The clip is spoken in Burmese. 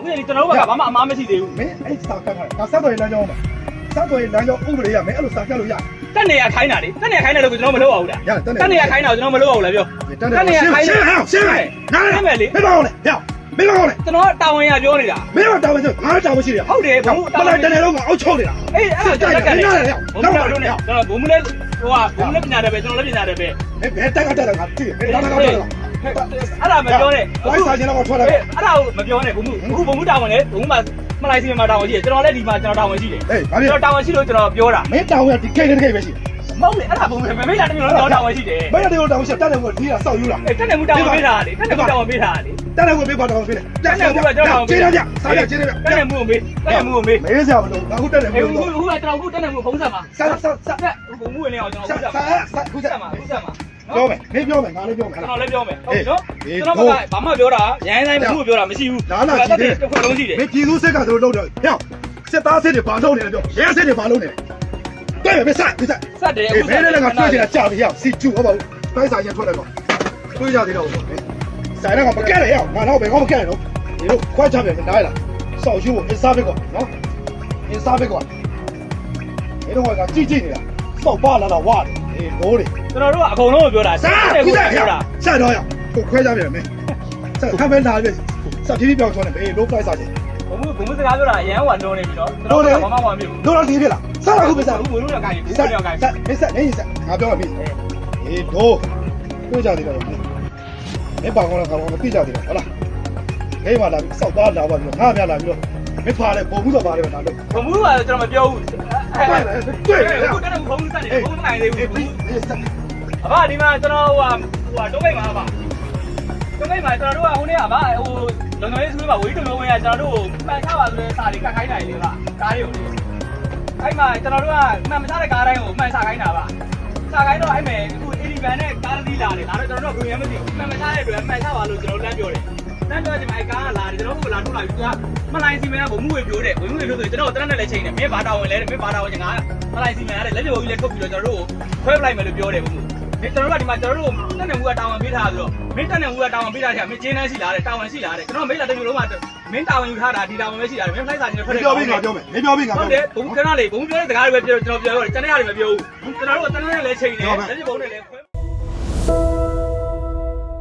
အခုလေကျွန်တော်တို့ကဘာမှအမားမရှိသေးဘူးမင်းအဲ့စာကတ်ခါဒါဆက်တော်ရေးလမ်းကြောင်းမှာဆက်တော်ရေးလမ်းကြောင်းဥပဒေရမင်းအဲ့လိုစာကတ်လို့ရတက်နေရခိုင်းတာလေတက်နေရခိုင်းတယ်လို့ကျွန်တော်မလုပ်အောင်လားရတက်နေတက်နေရခိုင်းတာကျွန်တော်မလုပ်အောင်လားပြောတက်နေရှင်းရှင်းဟောရှင်းဟဲ့နားလေမင်းပါအောင်လေဟဲ့မင်းပါအောင်လေကျွန်တော်တာဝန်ရပြောနေတာမင်းကတောင်းမရှိငါတောင်းမရှိတယ်ဟုတ်တယ်ဘုံမလိုက်တနေတော့ငါအောက်ချုပ်နေတာအေးအဲ့ဒါတက်တယ်ဘုံတို့နဲ့ကျွန်တော်ဘုံမလဲဟိုကဘုံလည်းပညာတယ်ပဲကျွန်တော်လည်းပညာတယ်ပဲဘယ်ဘယ်တက်ကတက်တာငါသိတယ်ဘယ်တက်ကတက်တာ အဲ့ဒါမပြောနဲ့ဝိုင်းစာချင်းတော့ထွက်လာအဲ့ဒါကိုမပြောနဲ့ဘုံအခုဘုံတာဝန်လေဘုံမှာမလိုက်စီမှာတာဝန်ရှိတယ်ကျွန်တော်လည်းဒီမှာကျွန်တော်တာဝန်ရှိတယ်ဟေးဘာဖြစ်ကျွန်တော်တာဝန်ရှိလို့ကျွန်တော်ပြောတာမင်းတောင်းရဒီကိတ်တဲ့ကိတ်ပဲရှိမဟုတ်လေအဲ့ဒါဘုံမမေးတာတမျိုးတော့တာဝန်ရှိတယ်မင်းတို့တောင်းရှိတက်တယ်ကိုဒီကစောက်ယူလာအဲ့တက်နေမှုတာဝန်ပေးတာလေတက်နေမှုတာဝန်ပေးတာလေတက်တယ်ကိုပေးပါတောင်းပေးတယ်ကျေးတယ်ကြစားရကျေးတယ်တက်နေမှုကိုမေးတက်နေမှုကိုမေးမေးစရာမလိုငါခုတက်တယ်အေးကိုဟိုဟိုကကျွန်တော်အခုတက်နေမှုဖုံးဆက်မှာစားစားစားဆက်ဘုံမှုဝင်နေအောင်ကျွန်စားတော်စားအခုဆက်မှာစားခုစားဆက်မှာအခုဆက်မှာ ပြောမယ်မင်းပြောမယ်ငါလည်းပြောမယ်ကျွန်လားတော်လည်းပြောမယ်ဟုတ်ပြီနော်ကျွန်တော်ကဘာမှပြောတာရိုင်းတိုင်းမှုပြောတာမရှိဘူးတစ်ခွက်လုံးရှိတယ်မင်းပြည်သူစစ်ကသူတို့လောက်တယ်ဟဲ့စစ်သားစစ်တွေဘာလုပ်နေလဲပြောရဲစစ်တွေဘာလုပ်နေလဲတွေ့မယ်မဆက်မဆက်ဆက်တယ်အေးမင်းလည်းငါတွေ့ချင်တာကြာပြီဟဲ့စီကျူဟုတ်ပါဘူးတိုင်းဆိုင်ရင်ထွက်လိုက်တော့တွေ့ကြသေးတော့ဆိုင်တော့မကဲရဟဲ့ငါတော့ဘယ်ကောမကဲရတော့ဒီလိုခွဲချပြန်နားလားစောက်ယူအစားပဲကွာနော်အစားပဲကွာဒီတော့ကကြည့်ကြည့်နေတာစောက်ပါလာတော့ဝါတယ် အေးမိုးတယ်ကျွန်တော်တို့ကအကုန်လုံးကိုပြောတာစားတယ်ခုကိုစားရပြောတာစားတော့ရကိုခွဲကြပြန်မယ်စားခမ်းပဲလာပြီစားတီးပြောင်းချောနေဘေးလိုပလိုက်စားချင်ဘုံမှုဘုံမှုစကားပြောတာအရန်ဟိုကလွန်နေပြီနော်ကျွန်တော်ကဘာမှမမြင်ဘူးလိုတော့တီးပြလားစားတော့ခုပဲစားဘူးဘုံလို့လည်းကိုင်းဘူးစားဘုံလည်းကိုင်းစားမစားနေစားငါပြောပြီအေးတို့တွေ့ကြသေးတယ်မင်းပါကောင်းလားကောင်းမသိကြသေးဘူးဟုတ်လားခေးမှလာပြီးစောက်သားလာပါပြီးငါပြလာပြီးတော့မင်းဖားလဲပုံမှုတော့ပါတယ်ဗျာလို့ဘုံမှုကကျွန်တော်မပြောဘူးတွေ့တယ်အခုတက်နေဘုံဆက်နေ ဘုံမနိုင်သေးဘူးအေးစားအဘဒီမှာကျွန်တော်ဟိုဟိုတုံးမိတ်မှာပါတုံးမိတ်မှာကျွန်တော်တို့ကဟိုနေ့ကဗာဟိုလုံလုံရေးစကူးမှာဝီတုံလုံးဝင်ကကျွန်တော်တို့ပန်ချပါဆိုတဲ့စာတွေကတ်ခိုင်းနိုင်လေပါကားတွေကိုအဲ့မှာကျွန်တော်တို့ကမှန်မစားတဲ့ကားတိုင်းကိုမှန်စားခိုင်းတာပါစားခိုင်းတော့အဲ့မဲ့အခု 80ဘန်နဲ့ကားသီးလာတယ်ဒါတော့ကျွန်တော်တို့ကဘယ်မှမသိဘူးမှန်မစားတဲ့အတွက်မှန်စားပါလို့ကျွန်တော်လမ်းပြောတယ် လမ်းပြောချင်မှာအဲ့ကားကလာတယ်ကျွန်တော်တို့ကလာထုတ်လာပြီသူကမလိုင်းစီမန်ကဘုံမှုဝေပြောတယ်ဘုံမှုဝေပြောဆိုကျွန်တော်တရနဲ့လည်းချိန်တယ်မင်းဘာတာဝင်လဲမင်းဘာတာဝင်ငါမလိုင်းစီမန်ကလည်းလက်ပြုတ်ကြီးလည်းထုတ်ပြီးတော့ကျွန်တော်တို့ကိုခွဲပလိုက်မယ်လို့ပြောတယ်ဘုံမှုမင်းကျွန်တော်တို့ကဒီမှာကျွန်တော်တို့တက်နေမှုကတာဝန်ပေးထားဆိုတော့မင်းတက်နေမှုကတာဝန်ပေးထားချင်မင်းကျင်းနှန်းရှိလားတဲ့တာဝန်ရှိလားတဲ့ကျွန်တော်မိတ်လာတစ်မျိုးလုံးကမင်းတာဝန်ယူထားတာဒီတာဝန်ပဲရှိတာမင်းဖိုက်စာချင်းထွက်တယ်ပြောပြီးငါပြောမယ်မင်းပြောပြီးငါဟုပြောတ်တယ်ဘုံကျွန်တော်လေဘုံပြောတဲ့စကားတွေပဲပြောကျွန်တော်ပြောရတယ်တနေ့ရတယ်မပြောဘူးကျွန်တော်တို့ကတနေ့နဲ့လည်းချိန်တယ်လက်ပြဘုံနဲ့လည်းခွဲ